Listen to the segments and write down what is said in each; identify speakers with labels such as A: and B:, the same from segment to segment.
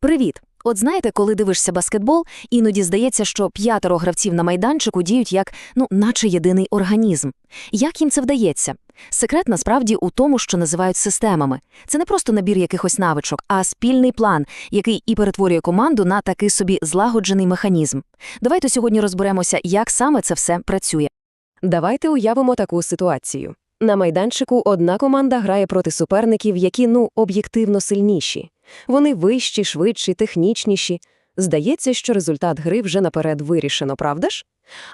A: Привіт! От знаєте, коли дивишся баскетбол, іноді здається, що п'ятеро гравців на майданчику діють як, ну, наче єдиний організм. Як їм це вдається? Секрет насправді у тому, що називають системами. Це не просто набір якихось навичок, а спільний план, який і перетворює команду на такий собі злагоджений механізм. Давайте сьогодні розберемося, як саме це все працює.
B: Давайте уявимо таку ситуацію. На майданчику одна команда грає проти суперників, які, ну, об'єктивно сильніші. Вони вищі, швидші, технічніші. Здається, що результат гри вже наперед вирішено, правда ж?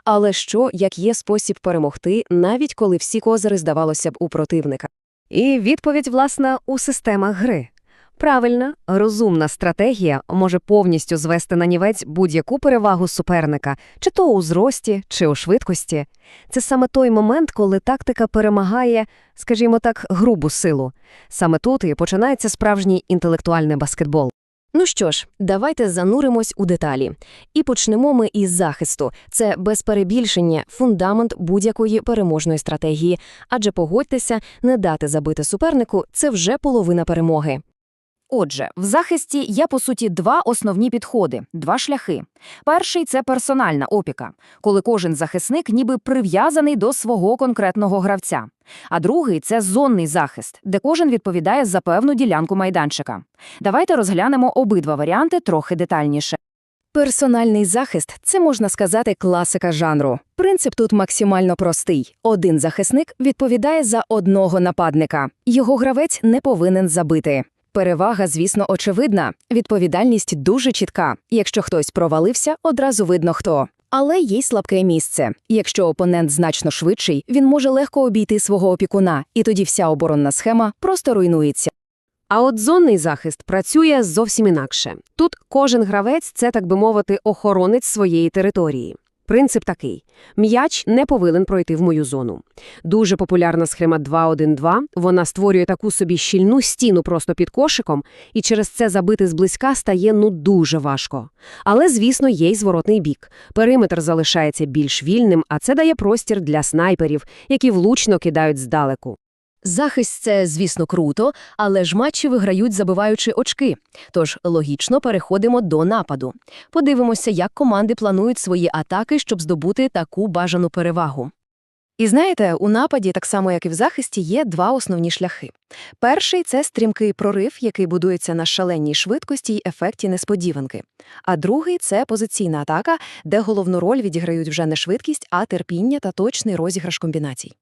B: Але що, як є спосіб перемогти, навіть коли всі козири, здавалося б, у противника?
C: І відповідь, власне, у системах гри. Правильна, розумна стратегія може повністю звести на нівець будь-яку перевагу суперника, чи то у зрості, чи у швидкості. Це саме той момент, коли тактика перемагає, скажімо так, грубу силу. Саме тут і починається справжній інтелектуальний баскетбол.
B: Ну що ж, давайте зануримось у деталі. І почнемо ми із захисту. Це без перебільшення фундамент будь-якої переможної стратегії. Адже погодьтеся, не дати забити супернику це вже половина перемоги.
D: Отже, в захисті є, по суті, два основні підходи, два шляхи. Перший – це персональна опіка, коли кожен захисник ніби прив'язаний до свого конкретного гравця. А другий – це зонний захист, де кожен відповідає за певну ділянку майданчика. Давайте розглянемо обидва варіанти трохи детальніше.
B: Персональний захист це можна сказати класика жанру. Принцип тут максимально простий: один захисник відповідає за одного нападника. Його гравець не повинен забити. Перевага, звісно, очевидна. Відповідальність дуже чітка. Якщо хтось провалився, одразу видно хто. Але є слабке місце. Якщо опонент значно швидший, він може легко обійти свого опікуна, і тоді вся оборонна схема просто руйнується.
C: А от зонний захист працює зовсім інакше. Тут кожен гравець це, так би мовити, охоронець своєї території. Принцип такий: м'яч не повинен пройти в мою зону. Дуже популярна схема 2-1-2. Вона створює таку собі щільну стіну просто під кошиком, і через це забити зблизька стає ну дуже важко. Але, звісно, є й зворотний бік. Периметр залишається більш вільним, а це дає простір для снайперів, які влучно кидають здалеку.
B: Захист це, звісно, круто, але ж матчі виграють, забиваючи очки. Тож логічно переходимо до нападу. Подивимося, як команди планують свої атаки, щоб здобути таку бажану перевагу. І знаєте, у нападі, так само як і в захисті, є два основні шляхи. Перший це стрімкий прорив, який будується на шаленій швидкості й ефекті несподіванки. А другий це позиційна атака, де головну роль відіграють вже не швидкість, а терпіння та точний розіграш комбінацій.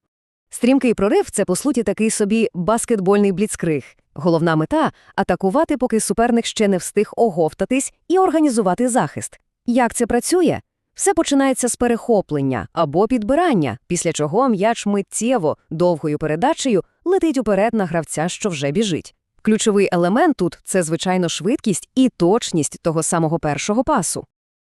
B: Стрімкий прорив це, по суті, такий собі баскетбольний бліцкриг. Головна мета атакувати, поки суперник ще не встиг оговтатись і організувати захист. Як це працює? Все починається з перехоплення або підбирання, після чого м'яч миттєво, довгою передачею летить уперед на гравця, що вже біжить. Ключовий елемент тут це, звичайно, швидкість і точність того самого першого пасу.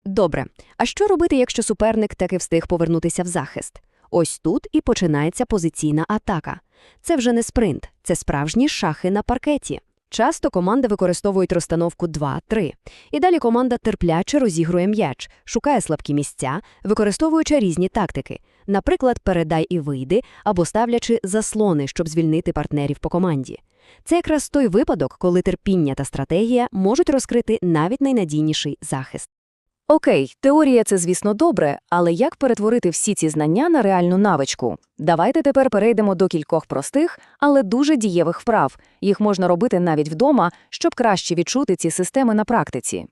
B: Добре, а що робити, якщо суперник таки встиг повернутися в захист? Ось тут і починається позиційна атака. Це вже не спринт, це справжні шахи на паркеті. Часто команди використовують розстановку 2-3. І далі команда терпляче розігрує м'яч, шукає слабкі місця, використовуючи різні тактики. Наприклад, передай і вийди, або ставлячи заслони, щоб звільнити партнерів по команді. Це якраз той випадок, коли терпіння та стратегія можуть розкрити навіть найнадійніший захист. Окей, теорія це, звісно, добре, але як перетворити всі ці знання на реальну навичку? Давайте тепер перейдемо до кількох простих, але дуже дієвих вправ. Їх можна робити навіть вдома, щоб краще відчути ці системи на практиці.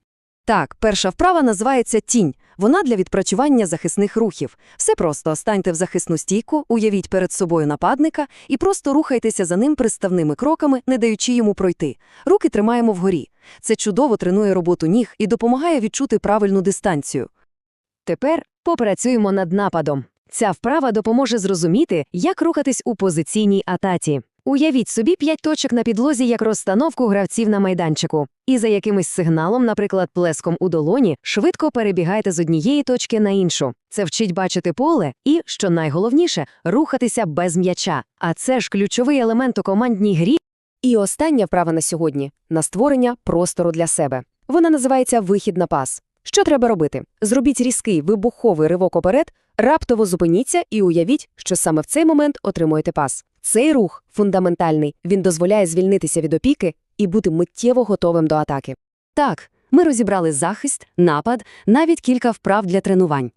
B: Так, перша вправа називається тінь. Вона для відпрацювання захисних рухів. Все просто станьте в захисну стійку, уявіть перед собою нападника і просто рухайтеся за ним приставними кроками, не даючи йому пройти. Руки тримаємо вгорі. Це чудово тренує роботу ніг і допомагає відчути правильну дистанцію. Тепер попрацюємо над нападом. Ця вправа допоможе зрозуміти, як рухатись у позиційній атаці. Уявіть собі п'ять точок на підлозі як розстановку гравців на майданчику. І за якимось сигналом, наприклад, плеском у долоні, швидко перебігайте з однієї точки на іншу. Це вчить бачити поле і, що найголовніше, рухатися без м'яча. А це ж ключовий елемент у командній грі. І остання вправа на сьогодні на створення простору для себе. Вона називається вихід на пас. Що треба робити? Зробіть різкий вибуховий ривок оперед, раптово зупиніться і уявіть, що саме в цей момент отримуєте пас. Цей рух фундаментальний, він дозволяє звільнитися від опіки і бути миттєво готовим до атаки.
C: Так, ми розібрали захист, напад, навіть кілька вправ для тренувань.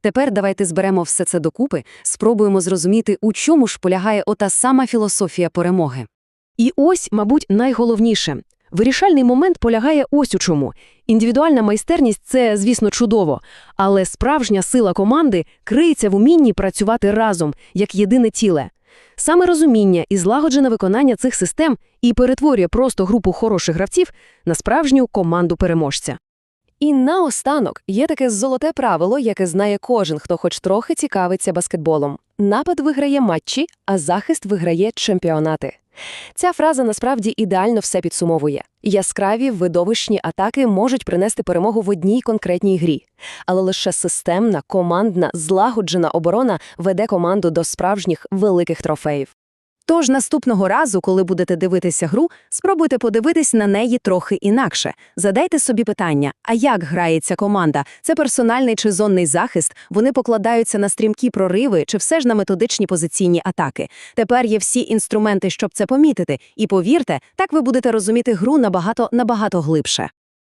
C: Тепер давайте зберемо все це докупи, спробуємо зрозуміти, у чому ж полягає ота сама філософія перемоги.
B: І ось, мабуть, найголовніше. Вирішальний момент полягає ось у чому. Індивідуальна майстерність – це, звісно, чудово, але справжня сила команди криється в умінні працювати разом, як єдине ціле. Саме розуміння і злагоджене виконання цих систем і перетворює просто групу хороших гравців на справжню команду переможця. І наостанок є таке золоте правило, яке знає кожен, хто хоч трохи цікавиться баскетболом. Напад виграє матчі, а захист виграє чемпіонати. Ця фраза насправді ідеально все підсумовує. Яскраві видовищні атаки можуть принести перемогу в одній конкретній грі, але лише системна, командна, злагоджена оборона веде команду до справжніх великих трофеїв.
E: Тож наступного разу, коли будете дивитися гру, спробуйте подивитись на неї трохи інакше. Задайте собі питання, а як грається команда? Це персональний чи зонний захист? Вони покладаються на стрімкі прориви чи все ж на методичні позиційні атаки? Тепер є всі інструменти, щоб це помітити. І повірте, так ви будете розуміти гру набагато, набагато глибше.